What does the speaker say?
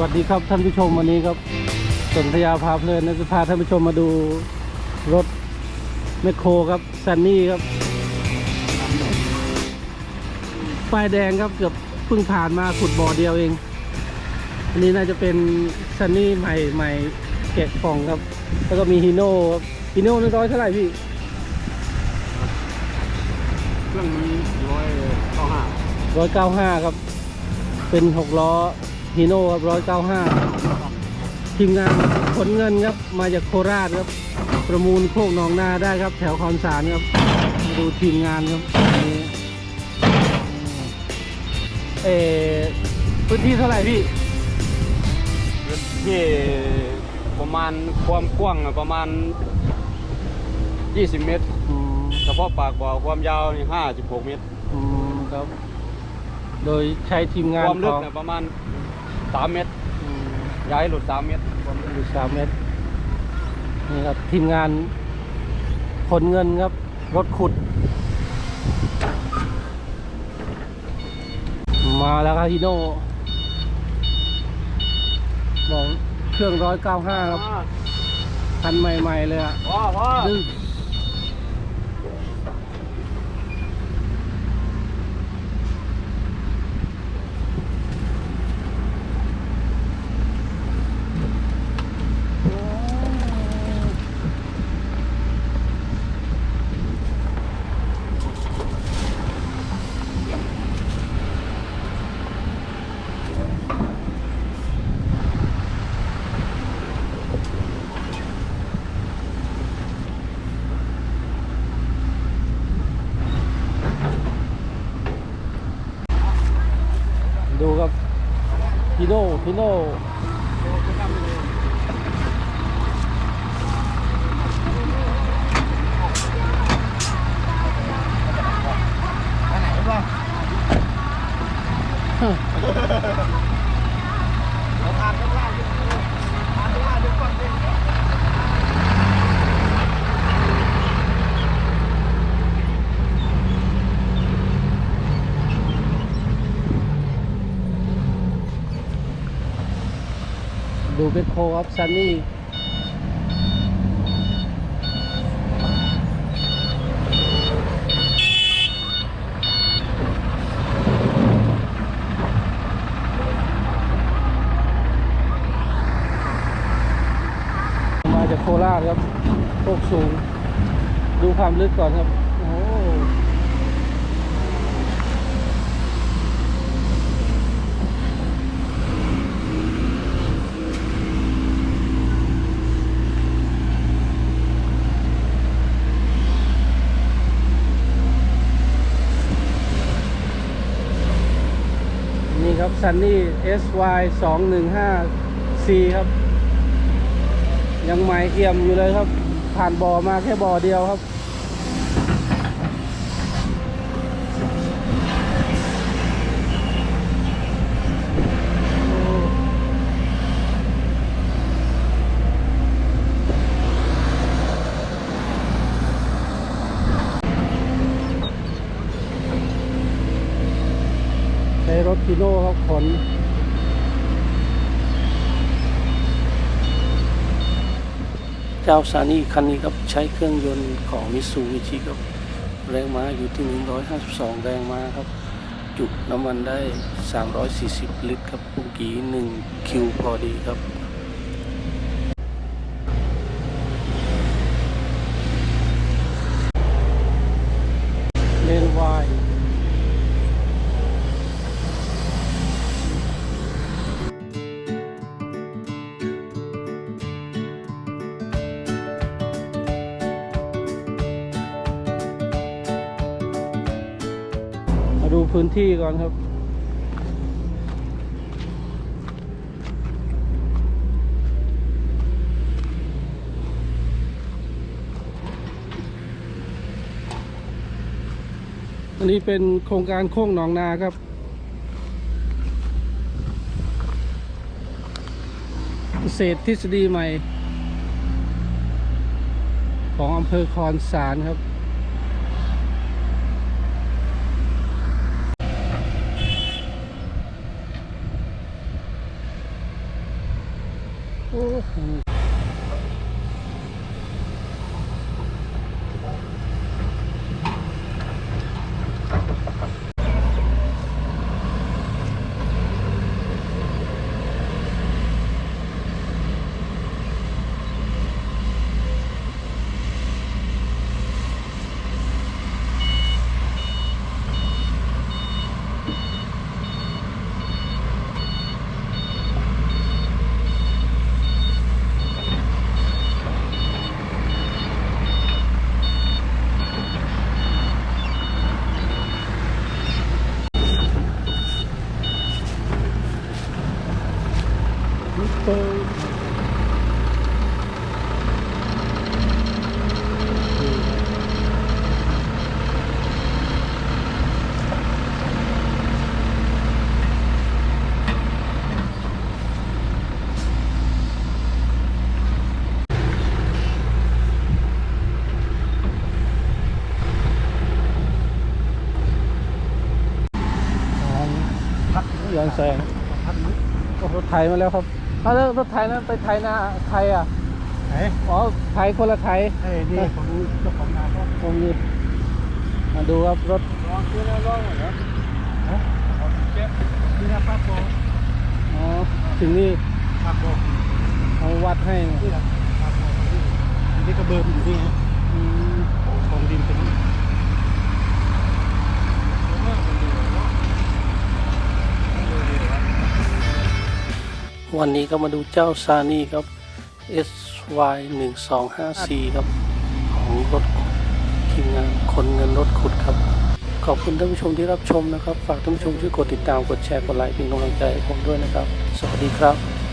วัสดีครับท่านผู้ชมวันนี้ครับสนธยาพาเพลินนะจะพาท่านผู้ชมมาดูรถแมคโครครับซันนี่ครับป้ายแดงครับเกือบเพิ่งผ่านมาขุดบ่อเดียวเอง อันนี้น่าจะเป็นซันนี่ใหม่ใหม่แกะกล่องครับ แล้วก็มีฮีโน่ครับฮีโน่นึงร้อยเท่าไหร่พี่เครื่องนี้ร้อยเก้าห้าร้อยเก้าห้าครับ เป็นหกล้อ ฮีโน่ครับร้อยเก้าห้าทีมงานขนเงินครับ มาจากโคราชครับ ประมูลโคกหนองนาได้ครับ แถวคอนสารครับมาดูทีมงานครับอันนี้เออพื้นที่เท่าไหร่พี่ที่ประมาณความกว้างอะประมาณ 20 เมตรอืมเฉพาะปากบ่อความยาวนี่56 เมตรอืมครับ โดยใช้ทีมงานความลึขกองเนี่ยประมาณ 3เมตรอืมย้ายหลุด3เมตรความลึกอยู่สามเมตร นี่ครับทีมงานขนเงินครับ รถขุด มาแล้วครับฮีโน่บอกเครื่องร้อยเก้าห้าครับ คันใหม่ ๆ เลยอะพ่อพ่อดื้อ ดูครับฮีโน่ฮีโน่ ดูเป็นโคครับซันนี่มาจากโคราชครับโคกสูง ดูความลึกก่อนครับ โอ้โหนี่ครับซันนี่ SY 2 1 5 C ครับ ยังใหม่เอี่ยมอยู่เลยครับ ผ่านบ่อมาแค่บ่อเดียวครับ โน่ครับขนเจ้าซานี่คันนี้ครับใช้เครื่องยนต์ของมิ t ซูบิชิครับแรงม้าอยู่ที่ 152 แรงม้าครับ จุน้ำมันได้ 340 ลิตรครับปุ่มกี1คิวพอดีครับ ดูพื้นที่ก่อนครับ อันนี้เป็นโครงการโค้งหนองนาครับเกษทฤษฎีใหม่ ของอำเภอคอนสารครับ Oh, อนแสงโอ้รถไถมาแล้วครับเอาแล้วรถไถนั้นไปไถนาใครอะไหนอ๋อไถคนละไถเอ้ยนี่ของเจ้าของนาเขาตรงนี้มาดูครับรถลองซื้อแล้วลองเหรอฮะเจ็บนี่นะป้าโบอ๋อถึงนี่ป้าโบเอาวัดให้นะนี่แหละป้าโบอันนี้ก็เบิร์มอยู่นี่ฮะ วันนี้ก็มาดูเจ้าซานี่ครับ SY 1 2 5 4ครับ ของรถทีมงานคนเงินรถขุดครับ ขอบคุณท่านผู้ชมที่รับชมนะครับ ฝากท่านผู้ชมช่วยกดติดตามกดแชร์กดไลค์เป็นกำลังใจให้ผมด้วยนะครับ สวัสดีครับ